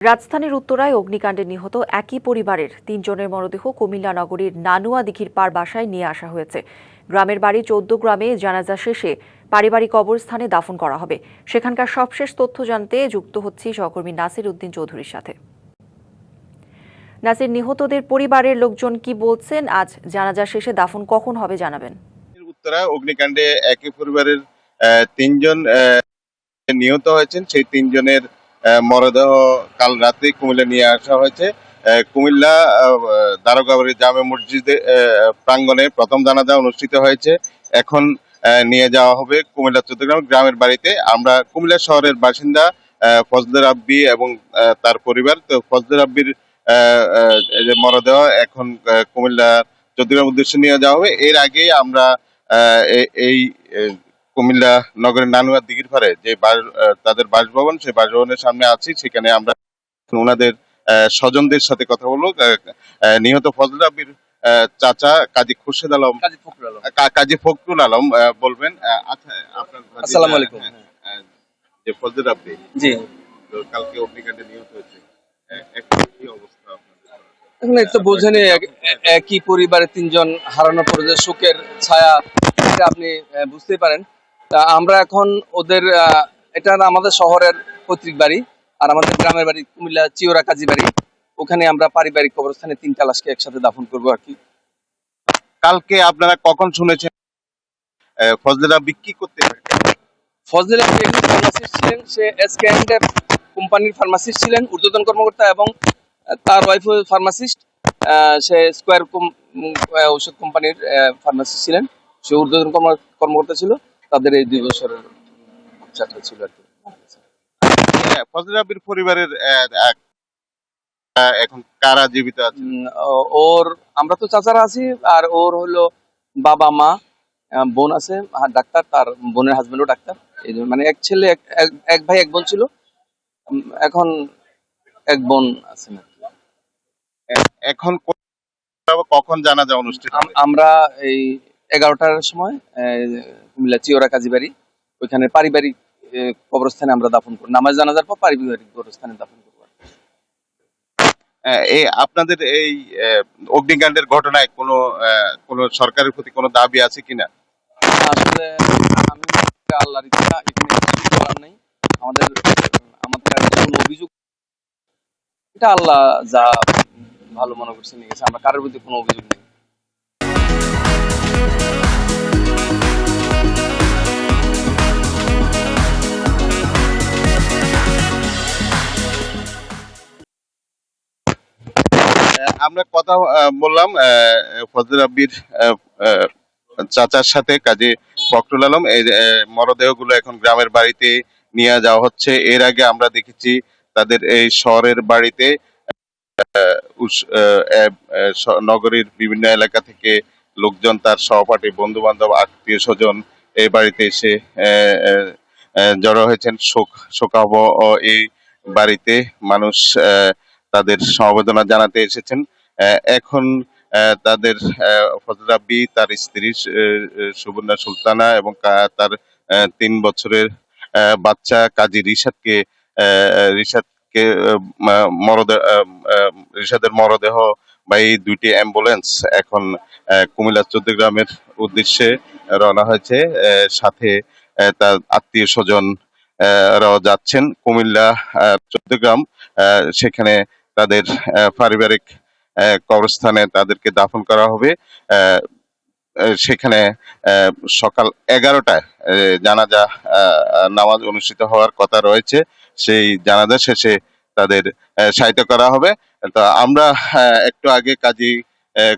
রাজধানীর উত্তরায় অগ্নিকাণ্ডে নিহত একই পরিবারের তিনজনের মরদেহ কুমিল্লা নগরীর নানুয়া দিঘির পার বাসায় নিয়ে আসা হয়েছে। গ্রামের বাড়ি চৌদ্দ গ্রামে জানাজা শেষে পারিবারিক কবরস্থানে দাফন করা হবে। সেখানকার সবশেষ তথ্য জানতে যুক্ত হচ্ছি সহকর্মী নাসির উদ্দিন চৌধুরীর সাথে। নাসির, নিহতদের পরিবারের লোকজন কি বলছেন? আজ জানাজা শেষে দাফন কখন হবে জানাবেন। উত্তরা অগ্নিকাণ্ডে একই পরিবারের তিনজন নিহত হয়েছেন। সেই তিনজনের মরদেহ কাল রাতে কুমিল্লা নিয়ে আসা হয়েছে। কুমিল্লা দারোগাবাড়ি জামে মসজিদে প্রাঙ্গণে প্রথম জানাজা অনুষ্ঠিত হয়েছে। এখন নিয়ে যাওয়া হবে কুমিল্লা চৌদ্দগ্রাম গ্রামের বাড়িতে। আমরা কুমিল্লা শহরের বাসিন্দা আহ, ফজলে রাব্বি এবং তার পরিবার। তো ফজলে রাব্বির আহ, আহ, এই যে মরদেহ এখন কুমিল্লা চৌদ্দগ্রাম উদ্দেশ্যে নিয়ে যাওয়া হবে। এর আগে আমরা এই কুমিল্লা নগরের নানুয়া দিঘির পাড়ে যে তাদের বাসভবন সেই বাসভবনের সামনে আছি। সেখানে আমরা ওনাদের স্বজনদের সাথে কথা বলব। নিহত ফজল আবির চাচা কাজী খুরশেদ আলম কাজী ফখরুল আলম। বলবেন। আচ্ছা আপনার আসসালামু আলাইকুম। হ্যাঁ, আহ, যে ফজল আব্দি জি। কালকে অগ্নিকাণ্ডে নিহত হয়েছে। কি অবস্থা এখন এই বোঝেনি একই পরিবারে তিনজন হারানো যে শোকের ছায়া আপনি আহ, বুঝতেই পারেন। তা আমরা এখন ওদের এটা আমাদের শহরের পৈতৃক বাড়ি আর আমাদের গ্রামের বাড়ি কুমিল্লা চিওরা কাজী বাড়ি। ওখানে আমরা পারিবারিক কবরস্থানে তিনটা লাশকে একসাথে দাফন করব আর কি। কালকে আপনারা কখন শুনেছেন আহ, ফজল আব্দি কি করতে ফজলে ফার্মাসিস্ট ছিলেন সে এসকেএন্ডের কোম্পানির ফার্মাসিস্ট ছিলেন ঊর্ধ্বতন কর্মকর্তা এবং তার ওয়াইফ ফার্মাসিস্ট সে স্কোয়ার ঔষধ কোম্পানির ফার্মাসিস্ট ছিলেন। সে ঊর্ধ্বতন কর্মকর্তা ছিল। তাদের এই দুই বছরের বাচ্চাটা ছিল আর কি। হ্যাঁ, ফজল আবির পরিবারের এখন কারা জীবিত আছে? ওর আমরা তো চাচারা আছি আর ওর হলো বাবা মা বোন আছে ডাক্তার তার বোনের হাজবেন্ডও ডাক্তার। এই জন্য মানে এক ছেলে এক- ভাই এক বোন ছিল। এখন এক বোন আছে না এখন কখন জানা যায়? আম- আমরা এই এগারোটার সময় কুমিল্লা চিওরা কাজীবাড়ি ওইখানে পারিবারিক কবরস্থানে আমরা দাফন করি। নামাজ জানাজার পর পারিবারিক কবরস্থানে দাফন করব। এই আপনাদের এই অগ্নিকাণ্ডের ঘটনায় কোনো কোনো সরকারের প্রতি কোনো দাবি আছে কিনা? আসলে আমি আল্লাহর ইচ্ছা এখানে কিছু করার নেই। আমাদের আমাদের কোনো অভিযোগ। এটা আল্লাহ যা ভালো মনে করছে নিয়ে গেছে আমরা কারোর প্রতি কোনো অভিযোগ নেই। আমরা কথা বললাম ফজল আব্বির চাচার সাথে, কাজী ফখরুল আলম। এই মরদেহগুলো এখন গ্রামের বাড়িতে নিয়ে যাওয়া হচ্ছে। এর আগে আমরা দেখেছি তাদের এই শহরের বাড়িতে নগরীর বিভিন্ন এলাকা থেকে লোকজন, তার সহপাঠী বন্ধু বান্ধব আত্মীয় স্বজন এই বাড়িতে এসে জড়ো হয়েছেন। শোক, শোকাবহ এই বাড়িতে মানুষ তাদের সমবেদনা জানাতে এসেছেন। এখন তাদের আহ, ফজল রাব্বি তার স্ত্রী সুবর্ণা সুলতানা এবং তার তিন বছরের বাচ্চা কাজী রিশাদকে রিশাদকে মরদেহ রিশাদের মরদেহ বা এই দুইটি অ্যাম্বুলেন্স এখন কুমিল্লা চৌদ্দগ্রামের উদ্দেশ্যে রওনা হয়েছে। সাথে তার আত্মীয় স্বজন যাচ্ছেন। কুমিল্লা চৌদ্দগ্রাম সেখানে তাদের পারিবারিক কবরস্থানে তাদেরকে দাফন করা হবে। সেখানে সকাল এগারোটায় জানাজা নামাজ অনুষ্ঠিত হওয়ার কথা রয়েছে। সেই জানাজা শেষে তাদের শায়িত করা হবে। তো আমরা একটু আগে কাজী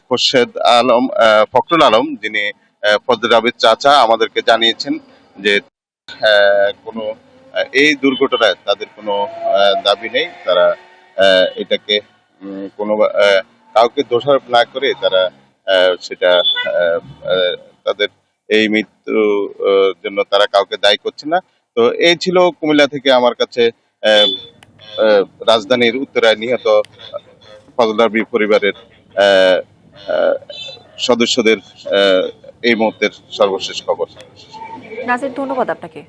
খোরশেদ আলম ফখরুল আলম যিনি আবির চাচা, আমাদেরকে জানিয়েছেন যে কোনো এই দুর্ঘটনায় তাদের কোনো দাবি নেই। তারা এটাকে কোনো কাউকে দোষারোপ না করে তারা সেটা তাদের এই মৃত্যু জন্য তারা কাউকে দায়ী করছে না। তো এই ছিল কুমিল্লা থেকে আমার কাছে রাজধানীর উত্তরায় নিহত ফজলারবি পরিবারের সদস্যদের এই মুহূর্তের সর্বশেষ খবর। নাসির, ধন্যবাদ আপনাকে।